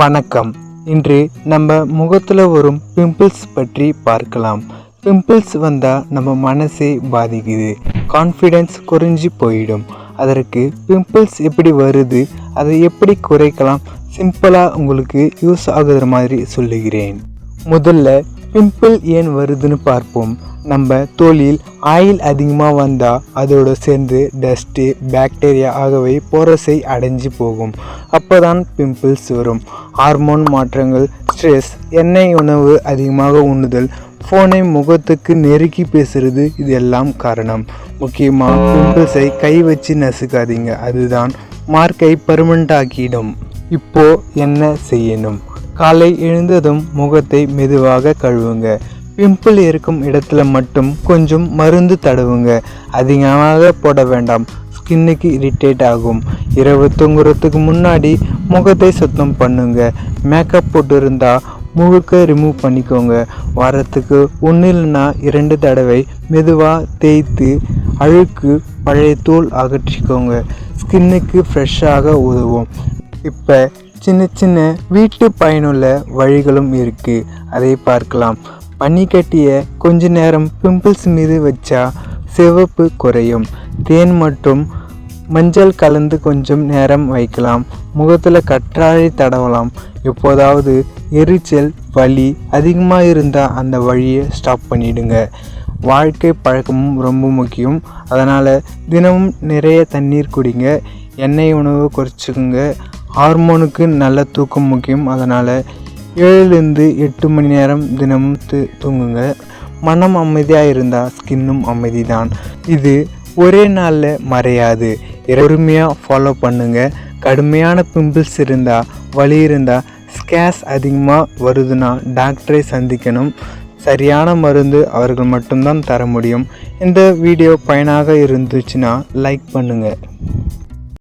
வணக்கம். இன்று நம்ம முகத்தில் வரும் பிம்பிள்ஸ் பற்றி பார்க்கலாம். பிம்பிள்ஸ் வந்தால் நம்ம மனசே பாதிக்குது. கான்ஃபிடென்ஸ் குறைஞ்சி போயிடும். அதற்கு பிம்பிள்ஸ் எப்படி வருது அதை எப்படி குறைக்கலாம் சிம்பிளாக உங்களுக்கு யூஸ் ஆகுற மாதிரி சொல்லுகிறேன். முதல்ல பிம்பிள் ஏன் வருதுன்னு பார்ப்போம். நம்ம தோலில் ஆயில் அதிகமாக வந்தால் அதோட சேர்ந்து டஸ்ட்டு பாக்டீரியா ஆகவே போரஸை அடைஞ்சு போகும். அப்போ தான் பிம்பிள்ஸ் வரும். ஹார்மோன் மாற்றங்கள் ஸ்ட்ரெஸ் எண்ணெய் உணவு அதிகமாக உண்ணுதல் ஃபோனை முகத்துக்கு நெருக்கி பேசுறது இது எல்லாம் காரணம் முக்கியமாக பிம்பிள்ஸை கை வச்சு நசுக்காதீங்க. அதுதான் மார்க்கை பர்மனண்ட் ஆக்கிடும். இப்போ என்ன செய்யணும்? காலை எழுந்ததும் முகத்தை மெதுவாக கழுவுங்க. பிம்பிள் இருக்கும் இடத்துல மட்டும் கொஞ்சம் மருந்து தடவுங்க. அதிகமாக போட வேண்டாம். ஸ்கின்னுக்கு இரிட்டேட் ஆகும். இரவு தூங்குறதுக்கு முன்னாடி முகத்தை சுத்தம் பண்ணுங்க. மேக்கப் போட்டு இருந்தால் முழுக்க ரிமூவ் பண்ணிக்கோங்க. வாரத்துக்கு ஒன்று இல்லைன்னா இரண்டு தடவை மெதுவாக தேய்த்து அழுக்கு பழைய தூள் அகற்றிக்கோங்க. ஸ்கின்னுக்கு ஃப்ரெஷ்ஷாக உதவும். இப்போ சின்ன சின்ன வீட்டு பயனுள்ள வழிகளும் இருக்குது அதை பார்க்கலாம். பனிக்கட்டிய கொஞ்ச நேரம் பிம்பிள்ஸ் மீது வச்சா சிவப்பு குறையும். தேன் மற்றும் மஞ்சள் கலந்து கொஞ்சம் நேரம் வைக்கலாம். முகத்தில் கற்றாழை தடவலாம். எப்போதாவது எரிச்சல் வலி அதிகமாக இருந்தால் அந்த வழியை ஸ்டாப் பண்ணிடுங்க. வாழ்க்கை பழக்கமும் ரொம்ப முக்கியம். அதனால் தினமும் நிறைய தண்ணீர் குடிங்க. எண்ணெய் உணவு குறைச்சிக்கோங்க. ஹார்மோனுக்கு நல்ல தூக்கம் முக்கியம். அதனால் ஏழுலேருந்து எட்டு மணி நேரம் தினமும் தூ தூங்குங்க. மனம் அமைதியாக இருந்தால் ஸ்கின்னும் அமைதி தான் இது ஒரே நாளில் மறையாது. பொறுமையாக ஃபாலோ பண்ணுங்கள் கடுமையான பிம்பிள்ஸ் இருந்தால் வலி இருந்தால் ஸ்கேஸ் அதிகமாக வருதுன்னா டாக்டரை சந்திக்கணும். சரியான மருந்து அவர்கள் மட்டும்தான் தர முடியும். இந்த வீடியோ பயனாக இருந்துச்சுன்னா லைக் பண்ணுங்கள்